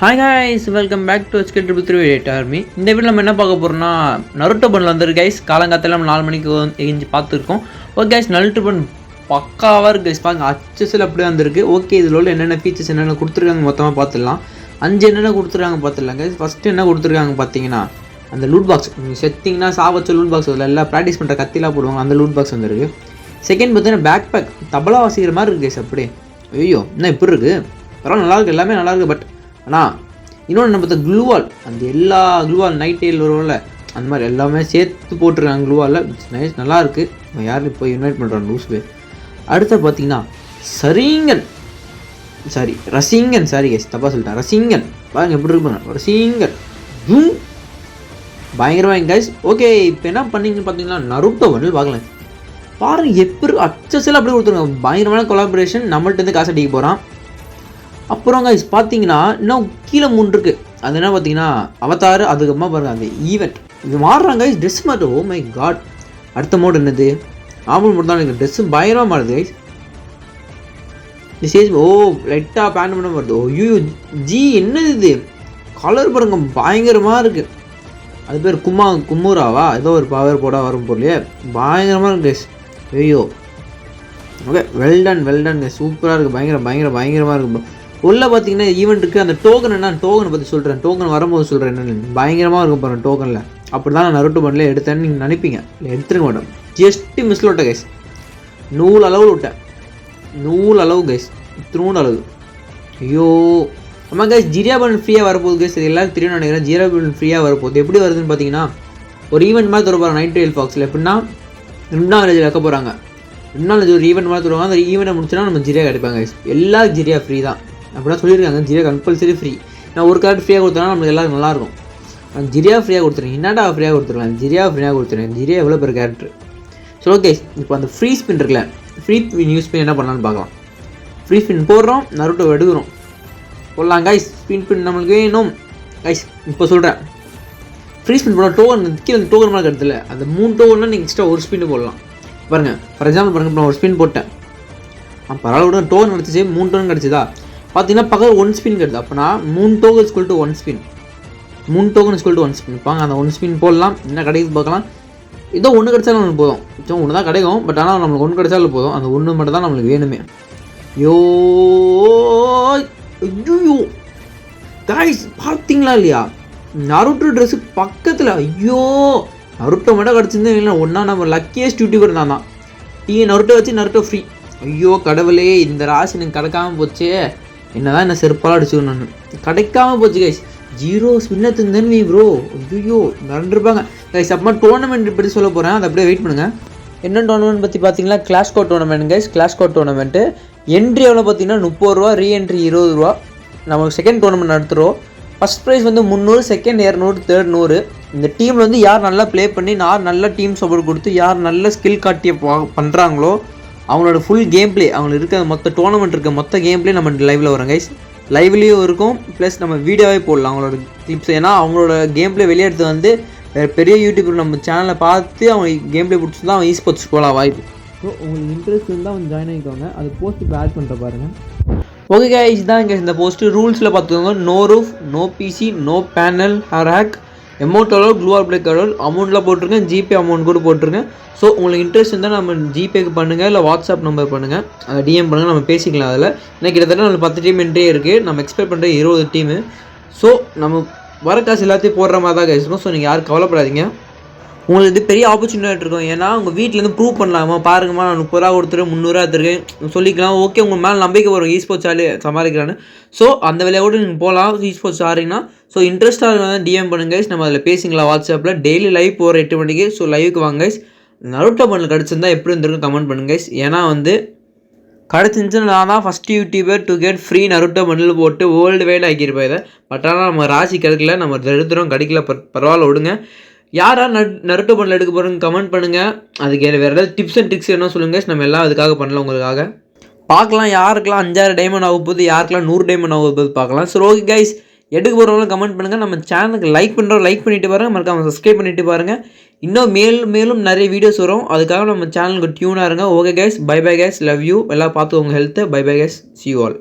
Hi guys welcome back to skill triple three eight army இந்த வீடு நம்ம என்ன பார்க்க போகிறோம்னா நருட்டோ பண்டில் வந்திருக்கு கைஸ் காலங்காத்தில் நம்ம நாலு மணிக்கு எஞ்சி பார்த்துருக்கோம். ஓகே கைஸ் நருட்டோ பன் பக்காவாக இருக்குது கைஸ் பாருங்க அச்சஸில் அப்படியே வந்திருக்கு. ஓகே இதில் உள்ள என்னென்ன ஃபீச்சர்ஸ் என்னென்ன கொடுத்துருக்காங்க மொத்தமாக பார்த்துடலாம். அஞ்சு என்னென்ன கொடுத்துருக்காங்க பார்த்துடலாம் கைஸ் ஃபஸ்ட்டு என்ன கொடுத்துருக்காங்க பார்த்தீங்கன்னா அந்த லூட் பாக்ஸ் நீங்கள் செத்திங்கன்னா சாவச்ச லூட் பாக்ஸ் அதில் எல்லாம் ப்ராக்டிஸ் பண்ணுற கத்திலாம் போடுவாங்க அந்த லூட் பாக்ஸ் வந்துருக்கு. செகண்ட் பார்த்தீங்கன்னா பேக் பேக் தபலா வாசிக்கிற மாதிரி இருக்குது கைஸ் அப்படியே. ஐயோ என்ன இப்படி இருக்குது பரவாயில்ல நல்லாயிருக்கு எல்லாமே நல்லாயிருக்கு பட் ஆனால் இன்னொன்று நம்ம பார்த்தா க்ளூவால் அந்த எல்லா க்ளூவால் நைட் டெயில் வரும்ல அந்த மாதிரி எல்லாமே சேர்த்து போட்டிருக்காங்க க்ளூவாலில் நைஸ் நல்லாயிருக்கு நம்ம யாரும் போய் இப்போ இன்வைட் பண்ணுறான் லூஸ் வே அடுத்து பார்த்தீங்கன்னா Sharingan sorry Rasengan sorry guys தப்பாக சொல்லிட்டேன். ரசிங்கன் பாருங்க எப்படி இருக்கு பாருங்க. Rasengan zoom. பயங்கரமாக கைஸ் ஓகே இப்போ என்ன பண்ணீங்கன்னு பார்த்தீங்கன்னா நருட்டோ வந்து பார்க்கலாம் பாருங்க எப்படி அச்சஸில் அப்படியே கொடுத்துருங்க பயங்கரமான கொலாபரேஷன் நம்மள்ட்ட இருந்து காசு அடிக்க போகிறான் அப்புறம் கைஸ் பார்த்தீங்கன்னா இன்னும் கீழே மூணு இருக்கு. அது என்ன பார்த்தீங்கன்னா அவதார் அதுக்கப்புறமா பாருங்க அந்த ஈவெண்ட் இது மாறுறாங்க கைஸ் ட்ரெஸ் மாட்டு ஓ மை காட் அடுத்த மோடு என்னது? நார்மல் மட்டும் தான் எனக்கு ட்ரெஸ்ஸு பயங்கரமாக மாறுது கைஸ் இந்த ஸ்டேஜ் ஓ லைட்டாக பேண்ட் பண்ண வருது ஓ ஐயோ ஜி என்னது இது? கலர் பாருங்க பயங்கரமாக இருக்குது அது பேர் கும்மா கும்மூராவா? ஏதோ ஒரு பவர் போட வரும் பொருளையே பயங்கரமாக இருக்கு கைஸ் ஐயோ. ஓகே வெல்டன் வெல்டன் சூப்பராக இருக்குது பயங்கர பயங்கர பயங்கரமாக இருக்கும் உள்ள பார்த்தீங்கன்னா ஈவெண்ட் இருக்குது அந்த டோக்கன் என்ன? டோக்கனை பற்றி சொல்கிறேன் டோக்கன் வரும்போது சொல்கிறேன் என்னென்னு பயங்கரமாக இருக்கும் பாருங்கள் டோக்கனில் அப்படி தான் நான் நருட்டு பண்ணல எடுத்தேன்னு நீங்கள் நினைப்பீங்க. எடுத்துருக்க மாட்டோம் ஜஸ்ட்டு மிஸ்ல விட்டேன் கைஸ் நூல் அளவு விட்டேன். நூல் அளவு கைஸ் இத்தினூண்டு அளவு. ஐயோ. ஆமாம் கைஸ் ஜிரியா ஃப்ரீயாக வரப்போகுது கைஸ் இது எல்லாரும் தெரியும் நினைக்கிறேன். ஜீராபன் ஃப்ரீயாக வரப்போகுது. எப்படி வருதுன்னு பார்த்தீங்கன்னா ஒரு ஈவெண்ட் மாதிரி தருவாங்க நைட் ட்ரெயில் ஃபாக்ஸில் எப்படின்னா ரெண்டாம் ரேஜில் வைக்க போகிறாங்க ரெண்டாம் நாள் ஒரு ஈவெண்ட் மாதிரி தருவாங்க. அந்த ஈவெண்ட்டை முடிச்சுன்னா நம்ம ஜிரியா கிடைப்பாங்க கைஸ் எல்லா ஜிரியா ஃப்ரீ தான். அப்படின்னா சொல்லியிருக்காங்க. ஜிரியா கம்பல்சரி ஃப்ரீ நான் ஒரு கார்டு ஃப்ரீயாக கொடுத்தேன்னா நமக்கு எல்லாரும் நல்லாயிருக்கும். நான் ஜிரியா ஃப்ரீயாக கொடுத்துருங்க. என்னடா ஃப்ரீயாக கொடுத்துருக்கலாம் ஜிரியா ஃப்ரீயாக கொடுத்துருங்க. ஜிரியா எவ்வளோ பேர் கேரக்டர் ஸோ ஓகே இப்போ அந்த ஃப்ரீ ஸ்பின் இருக்குல்ல. ஃப்ரீ யூஸ் பண்ணி என்ன பண்ணலாம்னு பார்க்கலாம். ஃப்ரீ ஸ்பின் போடுறோம். நருட்டோ எடுக்கிறோம். போடலாம் கைஸ் ஸ்பின் பின் நம்மளுக்கு வேணும். கைஸ் இப்போ சொல்கிறேன் ஃப்ரீ ஸ்பின் போட டோக்கன் கீழே அந்த டோக்கன் மாதிரி இடத்துல அந்த மூணு டோக்கன்னா நீங்கள் எக்ஸ்ட்ரா ஒரு ஸ்பின் போடலாம். பாருங்கள் ஃபார் எக்ஸாம்பிள் பாருங்கள் இப்போ நான் ஒரு ஸ்பின் போட்டேன். பரவாயில்ல டோன் டோக்கன் கிடச்சிச்சு மூணு டோன் கிடச்சிதா? பார்த்தீங்கன்னா பக்கத்தில் ஒன் ஸ்பின் கிடையாது அப்போனா மூணு token school to one spin மூணு token school to one spin இருப்பாங்க அந்த ஒன் ஸ்பின் போடலாம். என்ன கிடைக்குது பார்க்கலாம். ஏதோ ஒன்று கிடைச்சாலும் நம்மளுக்கு போதும். ஸோ ஒன்று தான் கிடைக்கும் பட் ஆனால் நம்மளுக்கு ஒன்று கிடைச்சாலும் போதும். அந்த ஒன்று மட்டும் தான் நம்மளுக்கு வேணுமே. யோ ஐயோ காய்ஸ் பார்த்தீங்களா இல்லையா? நருட்டோ ட்ரெஸ்ஸு பக்கத்தில் ஐயோ. நருட்டோ மட்டும் கிடச்சிருந்தே இல்லை ஒன்றா நம்ம லக்கியஸ்ட் யூடியூபர் தான் தான் டீ நருட்டோ வச்சு நருட்டோ ஃப்ரீ ஐயோ கடவுளே இந்த ராசி எனக்கு கிடைக்காம போச்சே. என்னதான் என்ன செருப்பால் அடிச்சுக்கணும் கிடைக்காம போச்சு கைஸ் ஜீரோ ஸ்பின்னத்துன்னு நீ ப்ரோ ஐயோ மறந்துருப்பாங்க கைஸ் அப்புறமா டோர்னமெண்ட் பற்றி சொல்ல போகிறேன் அதை அப்படியே வெயிட் பண்ணுங்கள் என்ன டோர்னமெண்ட் பற்றி பார்த்தீங்கன்னா class code tournament guys class code tournament entry எவ்வளோ பார்த்தீங்கன்னா முப்பது ரூபா ரீஎன்ட்ரி இருபது ரூபா. நம்ம செகண்ட் டோர்னமெண்ட் நடத்துகிறோம் ஃபஸ்ட் ப்ரைஸ் வந்து முந்நூறு செகண்ட் இரநூறு தேர்ட் நூறு. இந்த டீமில் வந்து யார் நல்லா ப்ளே பண்ணி யார் நல்ல டீம் சப்போர்ட் கொடுத்து யார் நல்ல ஸ்கில் காட்டிய பண்ணுறாங்களோ அவங்களோட ஃபுல் கேம் ப்ளே அவங்களுக்கு இருக்க மொத்த டோர்னமெண்ட் இருக்க மொத்த கேம் ப்ளே நம்ம லைவில் வரும் கைஸ் லைவ்லேயும் இருக்கும் ப்ளஸ் நம்ம வீடியோவே போடலாம் அவங்களோட கிளிப்ஸ் ஏன்னா அவங்களோட கேம் ப்ளே வெளியெடுத்து வந்து வேறு பெரிய யூடியூபர் நம்ம சேனலை பார்த்து அவங்க கேம் ப்ளே பிடிச்சிருந்தா அவன் ஈஸ்போர்ட்ஸ் போகலாம் வாய்ப்பு. ஸோ உங்களுக்கு இன்ட்ரெஸ்ட் இருந்தால் வந்து ஜாயின் ஆகிக்கோங்க அது போஸ்ட் இப்போ ஆட் பண்ணுற பாருங்கள் ஓகே கைஸ் தான் இங்கே இந்த போஸ்ட்டு ரூல்ஸில் பார்த்துக்கோங்க. No roof no P C no panel hair hack amount அளவு க்ளூஆர் பிளேக் அளவு அமௌண்ட்டில் போட்டிருக்கேன் ஜிபே அமௌண்ட் கூட போட்டிருக்கேன் ஸோ உங்களுக்கு இன்ட்ரெஸ்ட் இருந்தால் நம்ம ஜிபேக்கு பண்ணுங்கள் இல்லை வாட்ஸ்அப் நம்பர் பண்ணுங்கள் அதை டிஎம் பண்ணுங்கள் நம்ம பேசிக்கலாம் அதில். ஏன்னா கிட்டத்தட்ட நம்ம பத்து டீம் என்ட்ரே இருக்குது நம்ம எக்ஸ்பெக்ட் பண்ணுற இருபது டீமு ஸோ நம்ம வர காசு எல்லாத்தையும் போடுற மாதிரி தான் கைஸ் இருக்கும். ஸோ நீங்கள் யாரும் கவலைப்படாதீங்க. உங்களுக்கு இது பெரிய ஆப்பர்ச்சுனிட்டி இருக்கும். ஏன்னா உங்கள் வீட்டிலேருந்து ப்ரூவ் பண்ணலாமா? பாருங்கம்மா நான் முப்பது ரூபா கொடுத்துருக்கேன் முந்நூறுரூவா எடுத்துருக்கேன். சொல்லிக்கலாம். ஓகே உங்கள் மேலே நம்பிக்கை வரும். ஈஸ்போர்ட்ஸ் ஆளு சமாளிக்கிறான்னு ஸோ அந்த வேலையை கூட நீங்கள் போகலாம் ஈஸ்போர்ட்ஸ் ஆறீங்கன்னா ஸோ இன்ட்ரெஸ்ட்டாக இருந்தால் டிஎம் பண்ணுங்க நம்ம அதில் பேசிங்களா வாட்ஸ்அப்பில் டெய்லி லைவ் போகிற எட்டு மணிக்கு. ஸோ லைவுக்கு வாங்க நருட்ட நருட்டோ பண்ணல் கிடச்சிருந்தா எப்படி இருந்திருக்கும்? கமெண்ட் பண்ணுங்க ஏன்னா வந்து கிடச்சிருந்துச்சுன்னா நான் தான் first YouTuber to get free Naruto மண்ணில் போட்டு வேர்ல்டு வைட் ஆக்கியிருப்பேன் இதை. பட் ஆனால் நம்ம ராசி கிடைக்கல. நம்ம தரித்திரம் கிடைக்கல. பரவாயில்ல விடுங்க. யாரா நட் நருட்டோ பண்ணல எடுக்க போகிறோங்க கமெண்ட் பண்ணுங்கள் அதுக்கு வேறு ஏதாவது டிப்ஸ் அண்ட் ட்ரிக்ஸ் என்ன சொல்லுங்கள் நம்ம எல்லாம் அதுக்காக பண்ணலாம் உங்களுக்காக. பார்க்கலாம் யாருக்கெல்லாம் அஞ்சாறு டைமண்ட் ஆக போகுது யாருக்கெல்லாம் நூறு டைமண்ட் ஆக போகுது பார்க்கலாம். ஸோ ஓகே கைஸ் எடுக்க போகிறவங்களும் கமெண்ட் பண்ணுங்கள் நம்ம சேனலுக்கு லைக் பண்ணுறோம் லைக் பண்ணிட்டு பாருங்கள் மறக்காம சப்ஸ்கிரைப் பண்ணிட்டு பாருங்கள் இன்னும் மேலும் மேலும் நிறைய வீடியோஸ் வரும். அதுக்காக நம்ம சேனலுக்கு டியூனாக இருங்க. Okay guys bye bye guys love you எல்லாம் பார்த்து உங்கள் health bye bye guys see all